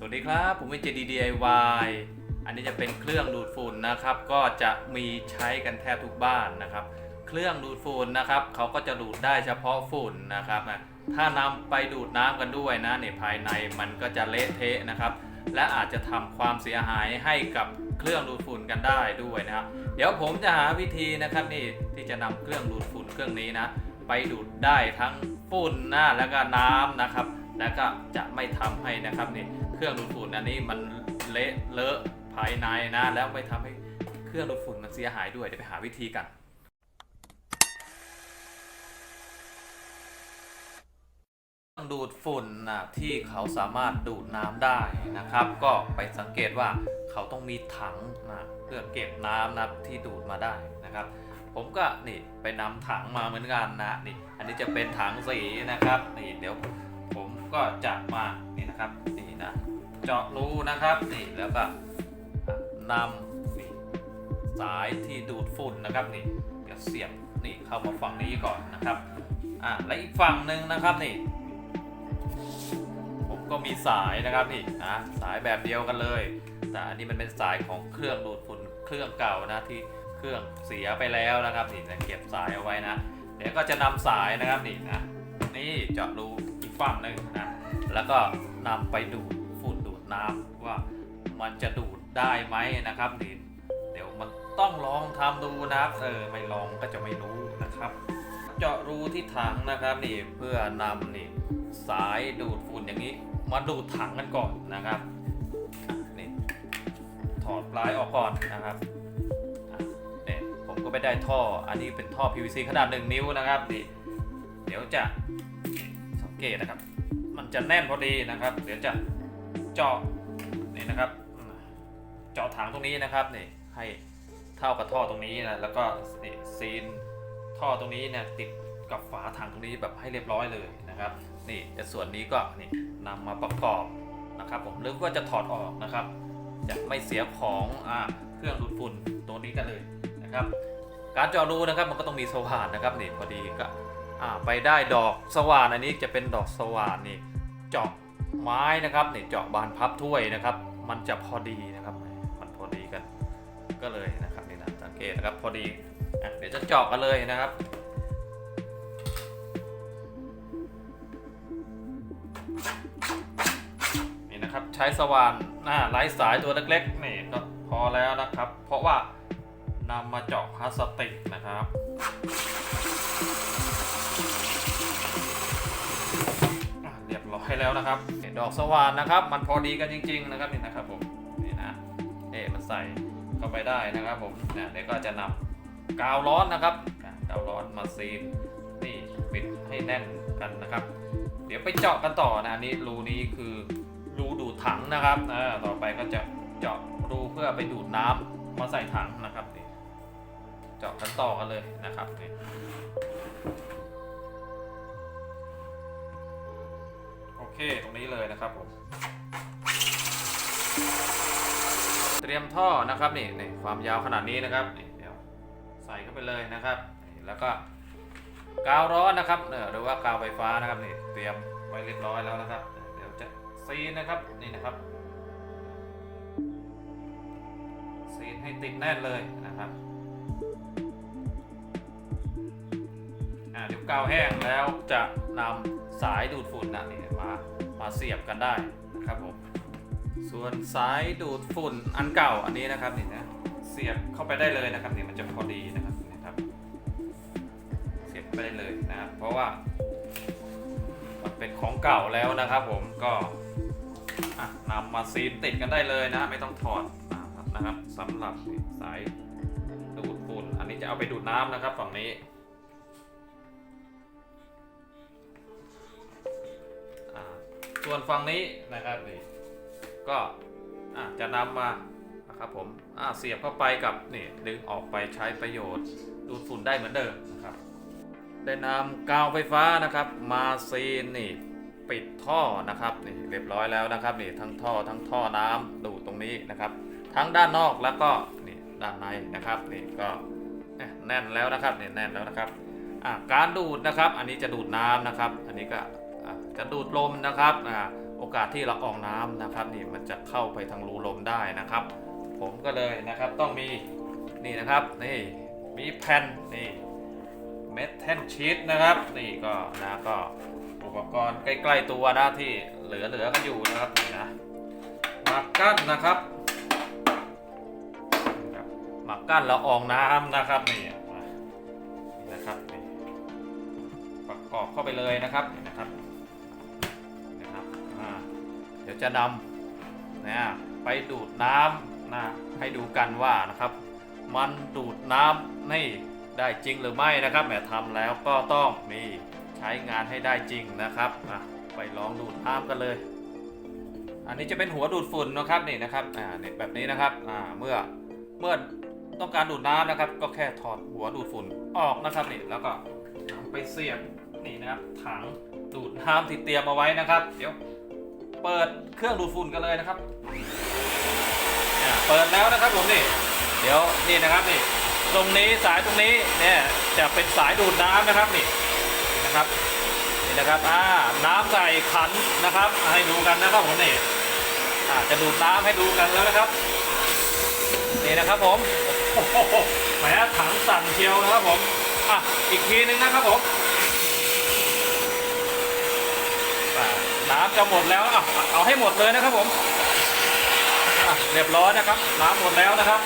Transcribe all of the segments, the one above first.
สวัสดีครับ ผมเป็น JDDIY อันนี้จะเป็นเครื่องดูดฝุ่นนะครับ ก็จะมีใช้กันแทบทุกบ้านนะครับ เครื่องดูดฝุ่นนะครับเขาก็จะดูดได้เฉพาะฝุ่นนะครับ ถ้านำไปดูดน้ำกันด้วยนะเนี่ยภายในมันก็จะเละเทะนะครับ และอาจจะทำความเสียหายให้กับเครื่องดูดฝุ่นกันได้ด้วยนะครับ เดี๋ยวผมจะหาวิธีนะครับนี่ที่จะนำเครื่องดูดฝุ่นเครื่องนี้นะ ไปดูดได้ทั้งฝุ่นนะแล้วก็น้ำนะครับ แล้วก็จะไม่ทำให้นะครับนี่เครื่องดูดฝุ่นอันนี้มันเละเลอะภายในนะ แล้วไม่ทำให้เครื่องดูดฝุ่นมันเสียหายด้วยเดี๋ยวไปหาวิธีกันดูดฝุ่นนะที่เขาสามารถดูดน้ำได้นะครับ ก็ไปสังเกตว่าเขาต้องมีถังนะเพื่อเก็บน้ำนะที่ดูดมาได้นะครับ ผมก็นี่ไปนำถังมาเหมือนกันนะนี่อันนี้จะเป็นถังสีนะครับนี่เดี๋ยว ก็จะมานี่นะครับนี่นะเจาะรูนะครับนี่แล้วก็นำนี่สายที่ดูดฝุ่นนะครับนี่เดี๋ยวเสียบนี่เข้ามาฝั่งนี้ก่อนนะครับอะและอีกฝั่งหนึ่งนะครับนี่ ผมก็มีสายนะครับนี่นะสายแบบเดียวกันเลย แต่อันนี้มันเป็นสายของเครื่องดูดฝุ่นเครื่องเก่านะที่เครื่องเสียไปแล้วนะครับนี่นะเก็บสายเอาไว้นะเดี๋ยวก็จะนำสายนะครับนี่นะนี่เจาะรูอีกฝั่งหนึ่งนะ แล้วก็นำไปดูดฝุ่นดูดน้ำว่ามันจะดูดได้ไหมนะครับนี่เดี๋ยวมันต้องลองทำดูนะครับเออไม่ลองก็จะไม่รู้นะครับ เจาะรูที่ถังนะครับนี่เพื่อนำนี่สายดูดฝุ่นอย่างนี้ มาดูดถังกันก่อนนะครับนี่ถอดปลายออกก่อนนะครับเนี่ยผมก็ไปได้ท่ออันนี้เป็นท่อ PVC ขนาด 1 นิ้วนะครับนี่เดี๋ยวจะสังเกตนะครับ จะแน่นพอดีนะครับ เดี๋ยวจะเจาะนี่นะครับเจาะถังตรงนี้นะครับนี่ให้เท่ากับท่อตรงนี้นะแล้วก็นี่ซีนท่อตรงนี้เนี่ยติดกับฝาถังตรงนี้แบบให้เรียบร้อยเลยนะครับ นี่แต่ส่วนนี้ก็นี่นำมาประกอบนะครับผมหรือว่าจะถอดออกนะครับ จะไม่เสียของอ่าเครื่องดูดฝุ่นตัวนี้กันเลยนะครับ การเจาะรูนะครับมันก็ต้องมีสว่านนะครับนี่พอดีก็อ่าไปได้ดอกสว่านอันนี้จะเป็นดอกสว่านนี่ เจาะไม้นะครับเนี่ยเจาะบานพับถ้วยนะครับ มันจะพอดีนะครับ มันพอดีกันก็เลยนะครับนี่นะสังเกตนะครับพอดีอเดี๋ยวจะเจาะกันเลยนะครับนี่นะครับใช้สว่านหน้าไร้สายตัวเล็กๆนี่ก็พอแล้วนะครับ เพราะว่านำมาเจาะพลาสติกนะครับ อะเรียบร้แล้วนะครับดอกสว่านนะครับ มันพอดีกันจริง ๆ นะครับนี่นะครับผมนี่นะเอ๊ะมันใส่เข้าไปได้นะครับผมเนี่ยเดี๋ยวก็จะนำกาวร้อนนะครับกาวร้อนมาซีนนี่ปิดให้แน่นกันนะครับ เดี๋ยวไปเจาะกันต่อนะอันนี้รูนี้คือรูดูดถังนะครับอ่าต่อไปก็จะเจาะรูเพื่อไปดูดน้ำมาใส่ถังนะครับนี่เจาะกันต่อกันเลยนะครับนี่ เคตรงนี้เลยนะครับผม เตรียมท่อนะครับนี่นี่ความยาวขนาดนี้นะครับนี่เดี๋ยวใส่เข้าไปเลยนะครับนี่แล้วก็กาวร้อนนะครับเออหรือว่ากาวไฟฟ้านะครับนี่เตรียมไว้เรียบร้อยแล้วนะครับ เดี๋ยวจะซีนนะครับนี่นะครับซีนให้ติดแน่นเลยนะครับอ่าเดี๋ยวกาวแห้งแล้วจะนำ สายดูดฝุ่นนะนี่มามาเสียบกันได้นะครับผมส่วนสายดูดฝุ่นอันเก่าอันนี้นะครับนี่นะเสียบเข้าไปได้เลยนะครับนี่มันจะพอดีนะครับนี่ครับ เสียบไปได้เลยนะครับเพราะว่า มันเป็นของเก่าแล้วนะครับ ผมก็นำมาซีนติดกันได้เลยนะ ไม่ต้องถอดนะครับสำหรับสายดูดฝุ่นอันนี้จะเอาไปดูดน้ำนะครับฝั่งนี้ ส่วนฝั่งนี้นะครับนี่ก็จะนำมานะครับผมเสียบเข้าไปกับนี่ดึงออกไปใช้ประโยชน์ ดูดฝุ่นได้เหมือนเดิมนะครับ ได้นำกาวไฟฟ้านะครับ มาซีนนี่ปิดท่อนะครับนี่เรียบร้อยแล้วนะครับนี่ทั้งท่อทั้งท่อน้ำดูตรงนี้นะครับ ทั้งด้านนอกแล้วก็นี่ด้านในนะครับนี่ก็แน่นแล้วนะครับนี่แน่นแล้วนะครับการดูดนะครับ อันนี้จะดูดน้ำนะครับ อันนี้ก็ จะดูดลมนะครับอะโอกาสที่ละอองน้ำนะครับนี่มันจะเข้าไปทางรูลมได้นะครับ ผมก็เลยนะครับต้องมีนี่นะครับนี่มีแผ่นนี่เมทัลชีตนะครับ นี่ก็นะก็อุปกรณ์ใกล้ๆตัวนะที่เหลือๆกันอยู่นะครับนี่นะมากั้นนะครับนะครับมากั้นละอองน้ำนะครับนี่นี่นะครับนี่ประกอบเข้าไปเลยนะครับนี่นะครับ ดี๋ยวจะนำนะไปดูดน้ำนะให้ดูกันว่านะครับ มันดูดน้ำนี่ได้จริงหรือไม่นะครับแหมทำแล้วก็ต้องมีใช้งานให้ได้จริงนะครับอะไปลองดูดน้ำกันเลย อันนี้จะเป็นหัวดูดฝุ่นนะครับนี่นะครับอ่าเนี่ยแบบนี้นะครับอ่าเมื่อเมื่อต้องการดูดน้ำนะครับ ก็แค่ถอดหัวดูดฝุ่นออกนะครับนี่แล้วก็นำไปเสียบนี่นะครับถังดูดน้ำที่เตรียมเอาไว้นะครับ เดี๋ยว เปิดเครื่องดูดฝุ่นกันเลยนะครับอ่าเปิดแล้วนะครับผมนี่ เดี๋ยวนี่นะครับนี่ ตรงนี้สายตรงนี้เนี่ยจะเป็นสายดูดน้ำนะครับนี่นะครับนี่นะครับอ่าน้ำใส่ขันนะครับ ให้ดูกันนะครับผมนี่อ่าจะดูดน้ำให้ดูกันแล้วนะครับนี่นะครับผมแหมถังสั่นเชียวนะครับผมอะอีกทีนึงนะครับผมอ่า น้ำจะหมดแล้วอะเอาให้หมดเลยนะครับผมเรียบร้อยนะครับ น้ำหมดแล้วนะครับ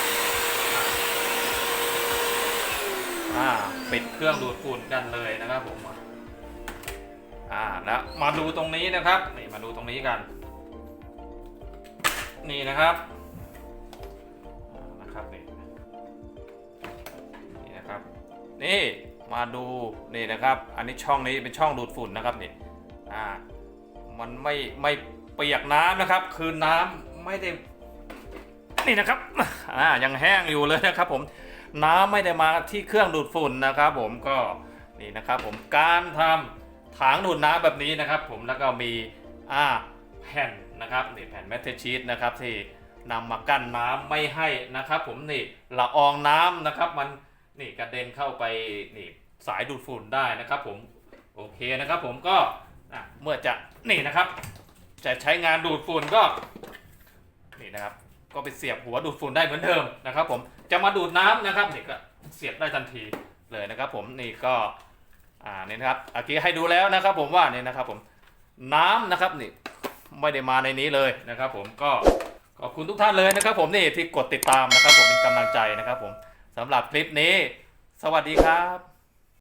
อ่าปิดเครื่องดูดฝุ่นกันเลยนะครับผมอ่าแล้วมาดูตรงนี้นะครับนี่มาดูตรงนี้กัน นี่นะครับนะครับนี่นี่นะครับ นี่มาดูนี่นะครับ อันนี้ช่องนี้เป็นช่องดูดฝุ่นนะครับนี่อ่า มันไม่ไม่เปียกน้ำนะครับ คือน้ำไม่ได้นี่นะครับอ่ายังแห้งอยู่เลยนะครับ ผมน้ำไม่ได้มาที่เครื่องดูดฝุ่นนะครับ ผมก็นี่นะครับ ผมการทำถังดูดน้ำแบบนี้นะครับ ผมแล้วก็มีอ่าแผ่นนะครับนี่แผ่นแมทเทชีตนะครับที่นำมากั้นน้ำไม่ให้นะครับ ผมนี่ละอองน้ำนะครับ มันนี่กระเด็นเข้าไปนี่สายดูดฝุ่นได้นะครับ ผมโอเคนะครับ ผมก็่ะเมื่อจะนี่นะครับ จะใช้งานดูดฝุ่นก็นี่นะครับ ก็ไปเสียบหัวดูดฝุ่นได้เหมือนเดิมนะครับ ผมจะมาดูดน้ำนะครับนี่ก็เสียบได้ทันทีเลยนะครับ ผมนี่ก็อ่านี่นะครับเมื่อกี้ให้ดูแล้วนะครับ ผมว่านี่นะครับ ผมน้ำนะครับนี่ไม่ได้มาในนี้เลยนะครับ ผมก็ขอบคุณทุกท่านเลยนะครับ ผมนี่ที่กดติดตามนะครับ ผมเป็นกำลังใจนะครับ ผมสำหรับคลิปนี้ สวัสดีครับ